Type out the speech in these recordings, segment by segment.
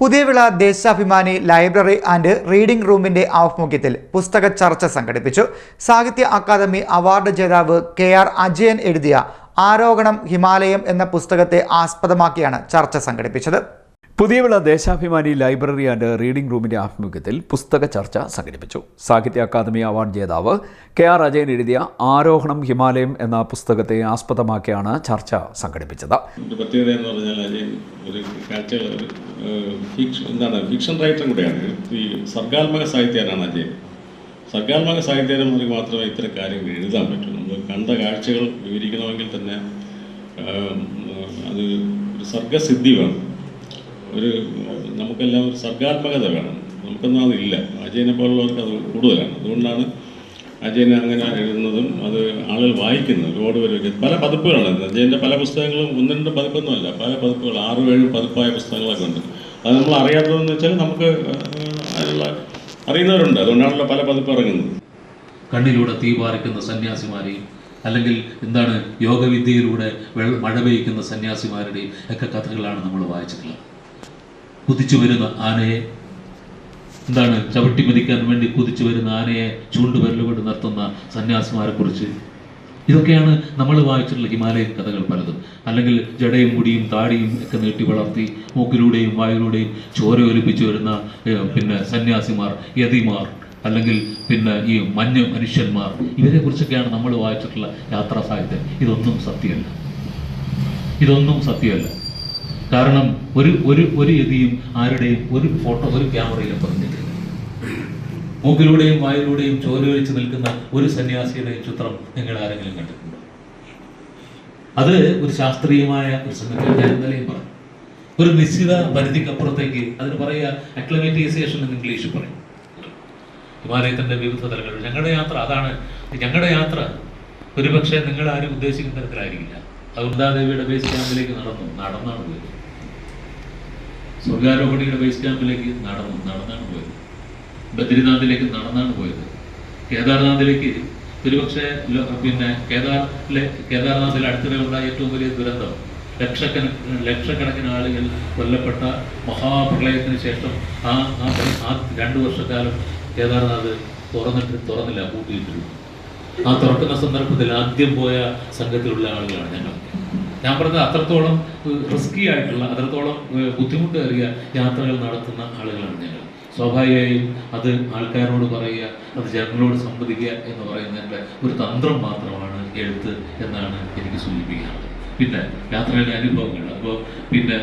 Puthiyavila Deshabhimani library and reading റൂമിന്റെ ആഭിമുഖ്യത്തിൽ പുസ്തക ചർച്ച സംഘടിപ്പിച്ചു. സാഹിത്യ അക്കാദമി അവാർഡ് ജേതാവ് കെ ആർ അജയൻ എഴുതിയ ആരോഹണം ഹിമാലയം എന്ന പുസ്തകത്തെ ആസ്പദമാക്കിയാണ് ചർച്ച സംഘടിപ്പിച്ചത്. Puthiyavila Deshabhimani library and reading റൂമിന്റെ ആഭിമുഖ്യത്തിൽ പുസ്തക ചർച്ച സംഘടിപ്പിച്ചു. സാഹിത്യ അക്കാദമി അവാർഡ് ജേതാവ് കെ ആർ അജയൻ എഴുതിയ ആരോഹണം ഹിമാലയം എന്ന പുസ്തകത്തെ ആസ്പദമാക്കിയാണ് ചർച്ച സംഘടിപ്പിച്ചത്. പ്രത്യേകത എന്ന് പറഞ്ഞാൽ അജയൻ ഒരു എന്താണ് ഫിക്ഷൻ റൈറ്റർ കൂടെയാണ്. ഈ സർഗാത്മക സാഹിത്യകാരനാണ് അജയൻ. സർഗാത്മക സാഹിത്യകാരന്മാർക്ക് മാത്രമേ ഇത്തരം കാര്യങ്ങൾ എഴുതാൻ പറ്റൂ. നമ്മൾ കണ്ട കാഴ്ചകൾ വിവരിക്കണമെങ്കിൽ തന്നെ അത് സർഗസിദ്ധി വേണം. ഒരു നമുക്കെല്ലാം ഒരു സർഗാത്മകത വേണം. നമുക്കൊന്നും അതില്ല. അജയനെ പോലുള്ളവർക്ക് അത് കൂടുതലാണ്. അതുകൊണ്ടാണ് അജയനെ അങ്ങനെ എഴുതുന്നതും അത് ആളുകൾ വായിക്കുന്നത് ഒരുപാട് പേര് പല പതിപ്പുകളാണ്. അജയന്റെ പല പുസ്തകങ്ങളും ഒന്ന് രണ്ട് പതിപ്പൊന്നുമല്ല. പല പതിപ്പുകൾ ആറും ഏഴും പതിപ്പായ പുസ്തകങ്ങളൊക്കെ ഉണ്ട്. അത് നമ്മൾ അറിയാത്തതെന്ന് വെച്ചാൽ നമുക്ക് അതിനുള്ള അറിയുന്നവരുണ്ട്. അതുകൊണ്ടാണല്ലോ പല പതിപ്പ് ഇറങ്ങുന്നത്. കണ്ണിലൂടെ തീ പാറിക്കുന്ന സന്യാസിമാരെയും അല്ലെങ്കിൽ എന്താണ് യോഗവിദ്യയിലൂടെ മഴ പെയ്യ്ക്കുന്ന സന്യാസിമാരുടെയും ഒക്കെ കഥകളാണ് നമ്മൾ വായിച്ചിട്ടുള്ളത്. കുതിച്ചു വരുന്ന ആനയെ എന്താണ് ചവിട്ടി മതിക്കാൻ വേണ്ടി കുതിച്ചു വരുന്ന ആനയെ ചൂണ്ടുപരലുകൊണ്ട് നിർത്തുന്ന സന്യാസിമാരെ കുറിച്ച്. ഇതൊക്കെയാണ് നമ്മൾ വായിച്ചിട്ടുള്ള ഹിമാലയൻ കഥകൾ പലതും. അല്ലെങ്കിൽ ജടയും മുടിയും താടിയും ഒക്കെ നീട്ടി വളർത്തി മൂക്കിലൂടെയും വായിലൂടെയും ചോര ഒലിപ്പിച്ചു വരുന്ന പിന്നെ സന്യാസിമാർ യതിമാർ അല്ലെങ്കിൽ പിന്നെ ഈ മഞ്ഞ മനുഷ്യന്മാർ. ഇവരെ കുറിച്ചൊക്കെയാണ് നമ്മൾ വായിച്ചിട്ടുള്ള യാത്രാ സാഹിത്യം. ഇതൊന്നും സത്യമല്ല. ഇതൊന്നും സത്യമല്ല. കാരണം ഒരു ഒരു ഒരു യതിയും ആരുടെയും ഒരു ഫോട്ടോ ഒരു ക്യാമറയിലും പറഞ്ഞിട്ടില്ല. മൂക്കിലൂടെയും വായിലൂടെയും ചോരൊലിച്ച് നിൽക്കുന്ന ഒരു സന്യാസിയുടെ ചിത്രം നിങ്ങൾ ആരെങ്കിലും കണ്ടിട്ടുണ്ടോ? അത് ഒരു ശാസ്ത്രീയമായ ഒരു സംഗതി ഞാൻ ഇന്നലെയും പറഞ്ഞു. ഒരു നിശ്ചിത പരിധിക്കപ്പുറത്തേക്ക് അതിന് പറയുക അക്ലമേറ്റൈസേഷൻ എന്ന് ഇംഗ്ലീഷ് പറയും. ഹിമാലയത്തിന്റെ വിവിധ തലങ്ങൾ. ഞങ്ങളുടെ യാത്ര അതാണ്. ഞങ്ങളുടെ യാത്ര ഒരുപക്ഷെ നിങ്ങൾ ആരും ഉദ്ദേശിക്കുന്ന തരത്തിലായിരിക്കില്ല. അരുന്ധാദേവിയുടെ ബേസ് ക്യാമ്പിലേക്ക് നടന്നു. നടന്നാണ് പോയത്. സ്വർഗാരോഹണിയുടെ ബേസ് ക്യാമ്പിലേക്ക് നടന്നു നടന്നാണ് പോയത്. ബദ്രിനാഥിലേക്ക് നടന്നാണ് പോയത്. കേദാർനാഥിലേക്ക് ഒരുപക്ഷെ പിന്നെ കേദാറിലെ കേദാർനാഥിൽ അടുത്തിടെ ഉണ്ടായ ഏറ്റവും വലിയ ദുരന്തം. ലക്ഷക്കണക്കിന് ലക്ഷക്കണക്കിന് ആളുകൾ കൊല്ലപ്പെട്ട മഹാപ്രളയത്തിന് ശേഷം ആ ആ രണ്ട് വർഷക്കാലം കേദാർനാഥ് തുറന്നിട്ട് തുറന്നില്ല പൂട്ടിയിട്ടിരുന്നു. ആ തുറക്കുന്ന സന്ദർഭത്തിൽ ആദ്യം പോയ സംഘത്തിലുള്ള ആളുകളാണ് ഞങ്ങൾ. ഞാൻ പറഞ്ഞത് അത്രത്തോളം റിസ്കി ആയിട്ടുള്ള അത്രത്തോളം ബുദ്ധിമുട്ട് ബുദ്ധിമുട്ടേറിയ യാത്രകൾ നടത്തുന്ന ആളുകളാണ് ഞങ്ങൾ. സ്വാഭാവികമായും അത് ആൾക്കാരോട് പറയുക അത് ജനങ്ങളോട് സംവദിക്കുക എന്ന് പറയുന്നതിന്റെ ഒരു തന്ത്രം മാത്രമാണ് എഴുത്ത് എന്നാണ് എനിക്ക് സൂചിപ്പിക്കാനുള്ളത്. പിന്നെ യാത്രയുടെ അനുഭവങ്ങൾ. അപ്പോൾ പിന്നെ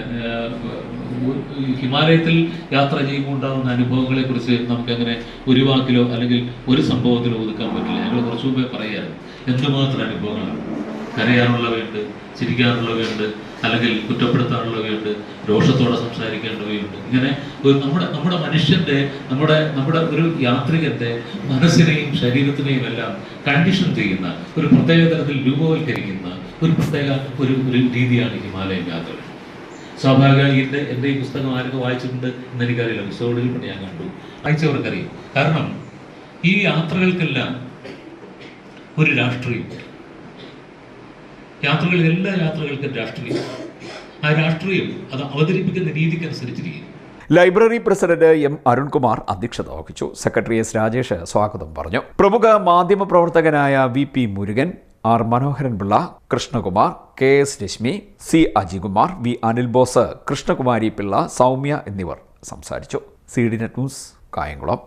ഹിമാലയത്തിൽ യാത്ര ചെയ്യുമ്പോൾ ഉണ്ടാകുന്ന അനുഭവങ്ങളെ കുറിച്ച് നമുക്ക് അങ്ങനെ ഒരു വാക്കിലോ അല്ലെങ്കിൽ ഒരു സംഭവത്തിലോ ഒതുക്കാൻ പറ്റില്ല. ഞങ്ങൾ കുറച്ചു പറയാറുണ്ട്. എന്തുമാത്രം അനുഭവങ്ങളാണ്? കരയാനുള്ളവയുണ്ട് ചിരിക്കാനുള്ളവയുണ്ട് അല്ലെങ്കിൽ കുറ്റപ്പെടുത്താനുള്ളവയുണ്ട് രോഷത്തോടെ സംസാരിക്കേണ്ടവയുണ്ട്. ഇങ്ങനെ ഒരു നമ്മുടെ നമ്മുടെ മനുഷ്യന്റെ നമ്മുടെ നമ്മുടെ ഒരു യാത്രികന്റെ മനസ്സിനെയും ശരീരത്തിനെയും എല്ലാം കണ്ടീഷൻ ചെയ്യുന്ന ഒരു പ്രത്യേക തരത്തിൽ രൂപവൽക്കരിക്കുന്ന ഒരു പ്രത്യേക ഒരു ഒരു രീതിയാണ് ഹിമാലയൻ യാത്ര സ്വാഭാവികമായി എന്റെ ഈ പുസ്തകം ആരൊക്കെ വായിച്ചിട്ടുണ്ട് എന്ന് എനിക്കറിയില്ല. പുസ്തകങ്ങളിൽ ഞാൻ കണ്ടു. വായിച്ചവർക്കറിയാം. കാരണം ഈ യാത്രകൾക്കെല്ലാം ഒരു രാഷ്ട്രീയം യാത്രകളിൽ എല്ലാ യാത്രകൾക്കും രാഷ്ട്രീയം. ആ രാഷ്ട്രീയം അത് അവതരിപ്പിക്കുന്ന രീതിക്കനുസരിച്ചിരിക്കും ലൈബ്രറി പ്രസിഡന്റ് എം അരുൺകുമാർ അധ്യക്ഷത വഹിച്ചു. സെക്രട്ടറി എസ് രാജേഷ് സ്വാഗതം പറഞ്ഞു. പ്രമുഖ മാധ്യമപ്രവർത്തകനായ V P Murugan R Manoharan Pillai Krishnakumar K S Rashmi C Ajikumar V Anil Bose Krishnakumari Pillai Soumya എന്നിവർ സംസാരിച്ചു. C D net news Kayamkulam.